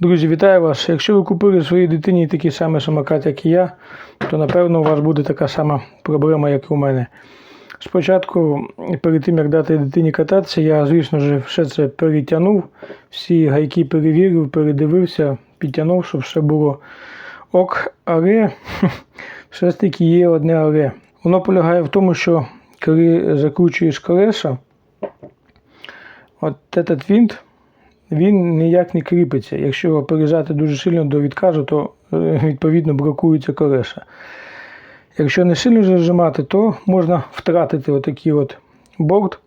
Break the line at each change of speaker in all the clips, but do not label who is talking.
Друзі, вітаю вас. Якщо ви купили своїй дитині такий самий самокат, як і я, то напевно у вас буде така сама проблема, як і у мене. Спочатку, перед тим як дати дитині кататися, я, звісно ж, все це перетягнув, всі гайки перевірив, передивився, підтягнув, щоб все було ок. Але все ж таки є одне але. Воно полягає в тому, що коли закручуєш колеса, от этот винт, він ніяк не кріпиться. Якщо його пережати дуже сильно до відказу, то е, відповідно бракуються колеса. Якщо не сильно зажимати, то можна втратити отакий от борт,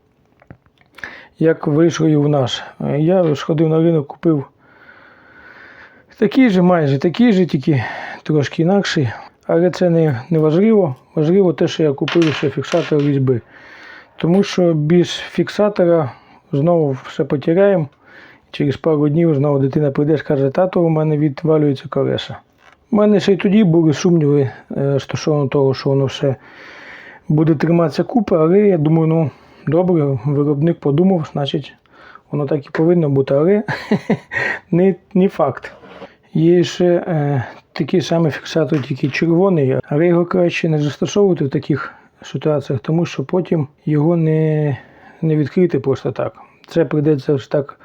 як вийшло і в нас. Е, Я сходив на ринок, купив такий же, майже такий же, тільки трошки інакший. Але це не, не важливо. Важливо те, що я купив ще фіксатор різьби. Тому що без фіксатора знову все потеряємо. Через пару днів знову дитина прийде і скаже, тато, у мене відвалюється колеса. У мене ще й тоді були сумніви е, стосовно того, що воно все буде триматися купи, але я думаю, ну добре, виробник подумав, значить воно так і повинно бути, але не, не факт. Є ще е, такий самий фіксатор, тільки червоний, але його краще не застосовувати в таких ситуаціях, тому що потім його не, не відкрити просто так. Це прийдеться так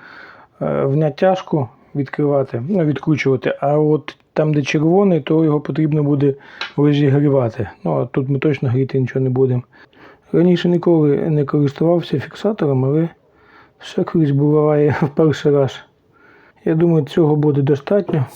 в натяжку відкривати, ну, відкручувати. А от там, де червоний, то його потрібно буде розігрівати. Ну, а тут ми точно гріти нічого не будемо. Раніше ніколи не користувався фіксатором, але все крізь буває в перший раз. Я думаю, цього буде достатньо.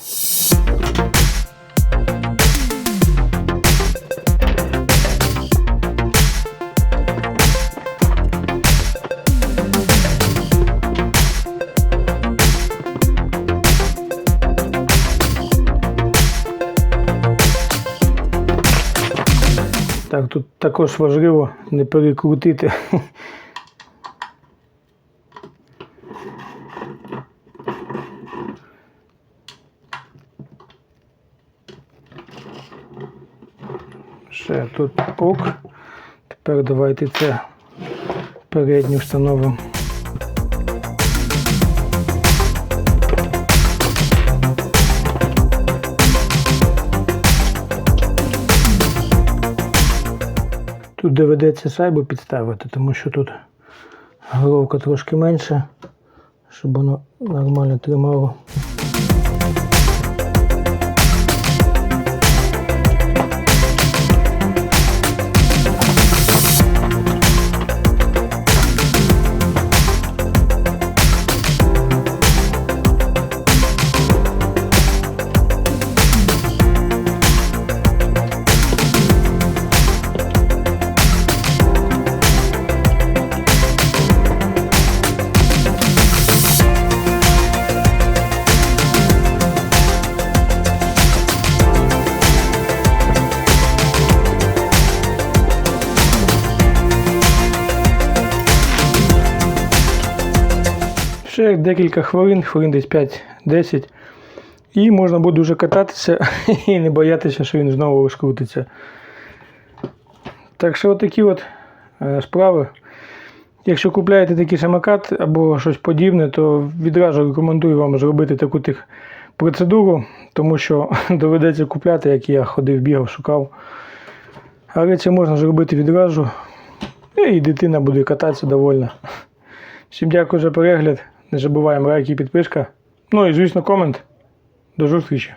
Так, тут також важливо не перекрутити. Ще тут ок. Тепер давайте це передню встановимо. Тут доведеться сайбу підставити, тому що тут головка трошки менша, щоб воно нормально тримало. Ще декілька хвилин, хвилин десь 5-10. І можна буде вже кататися і не боятися, що він знову розкрутиться. Так що отакі от е, справи. Якщо купляєте такий самокат або щось подібне, то відразу рекомендую вам зробити таку тих процедуру, тому що доведеться купляти, як я ходив, бігав, шукав. Але це можна зробити відразу. І дитина буде кататися довольна. Всім дякую за перегляд. Не забуваємо лайк і підписка. Ну і звісно комент. До зустрічі!